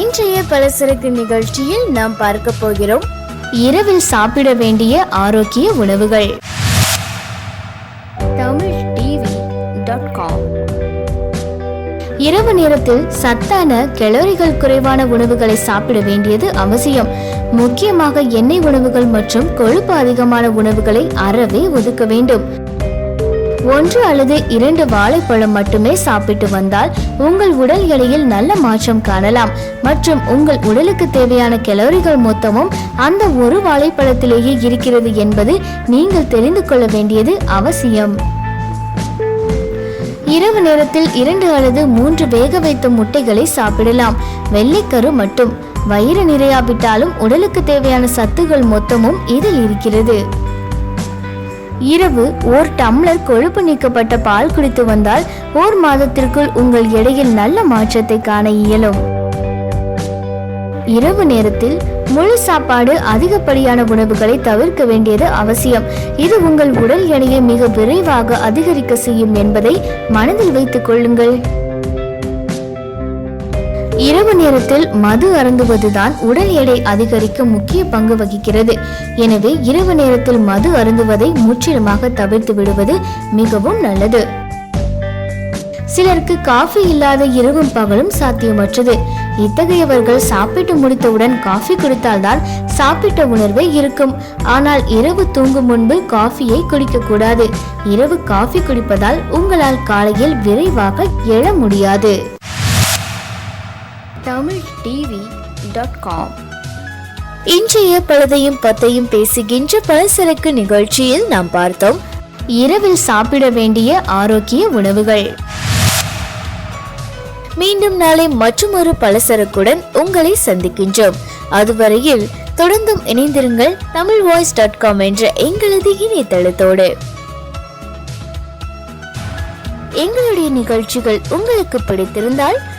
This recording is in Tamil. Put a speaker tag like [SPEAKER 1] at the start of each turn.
[SPEAKER 1] இன்றைய பலசரக்கு நிகழ்ச்சியில் நாம் பார்க்க போகிறோம் இரவில் சாப்பிட வேண்டிய ஆரோக்கிய உணவுகள். தமிழ் டிவி டாட் காம் இரவு நேரத்தில் சத்தான கலோரிகள் குறைவான உணவுகளை சாப்பிட வேண்டியது அவசியம். முக்கியமாக எண்ணெய் உணவுகள் மற்றும் கொழுப்பு அதிகமான உணவுகளை அறவே ஒதுக்க வேண்டும். ஒன்று அல்லது இரண்டு வாழைப்பழம் மட்டுமே சாப்பிட்டு வந்தால் உங்கள் உடல் எடையில் நல்ல மாற்றம் காணலாம். மற்றும் உங்கள் உடலுக்கு தேவையான கலோரிகள் மொத்தமும் அந்த ஒரு வாழைப்பழத்திலேயே இருக்கிறது என்பது நீங்கள் தெரிந்து கொள்ள வேண்டியது அவசியம். இரவு நேரத்தில் இரண்டு அல்லது மூன்று வேக வைத்த முட்டைகளை சாப்பிடலாம். வெள்ளைக்கரு மட்டும். வயிறு நிறையாவிட்டாலும் உடலுக்கு தேவையான சத்துகள் மொத்தமும் இதில் இருக்கிறது. இரவு ஓர் டம்ளர் கொழுப்பு நீக்கப்பட்ட பால் குடித்து வந்தால் ஓர் மாதத்திற்குள் உங்கள் எடையில் நல்ல மாற்றத்தை காண இயலும். இரவு நேரத்தில் முழு சாப்பாடு அதிகப்படியான உணவுகளை தவிர்க்க வேண்டியது அவசியம். இது உங்கள் உடல் எடையை மிக விரைவாக அதிகரிக்க செய்யும் என்பதை மனதில் வைத்துக் கொள்ளுங்கள். இரவு நேரத்தில் மது அருந்துவதுதான் உடல் எடை அதிகரிக்க முக்கிய பங்கு வகிக்கிறது. எனவே இரவு நேரத்தில் மது அருந்துவதை முற்றிலுமாக தவிர்த்து விடுவது மிகவும் நல்லது. சிலருக்கு காஃபி இல்லாத இரவும் பகலும் சாத்தியமற்றது. இத்தகையவர்கள் சாப்பிட்டு முடித்தவுடன் காஃபி குடித்தால்தான் சாப்பிட்ட உணர்வே இருக்கும். ஆனால் இரவு தூங்கும் முன்பு காஃபியை குடிக்கக்கூடாது. இரவு காஃபி குடிப்பதால் உங்களால் காலையில் விரைவாக எழ முடியாது. தமிழ் டிவி டாட் காம் இன்றைய பழுதையும் பத்தையும் பேசுகின்ற பலசரக்கு நிகழ்ச்சியில் நாம் பார்த்தோம் இரவில் சாப்பிட வேண்டிய ஆரோக்கிய உணவுகள். மீண்டும் நாளை மற்றொரு பலசரக்குடன் உங்களை சந்திக்கின்றோம். அதுவரையில் தொடர்ந்தும் இணைந்திருங்கள் தமிழ் வாய்ஸ் டாட் காம் என்ற எங்களது இணையதளத்தோடு. எங்களுடைய நிகழ்ச்சிகள் உங்களுக்கு பிடித்திருந்தால்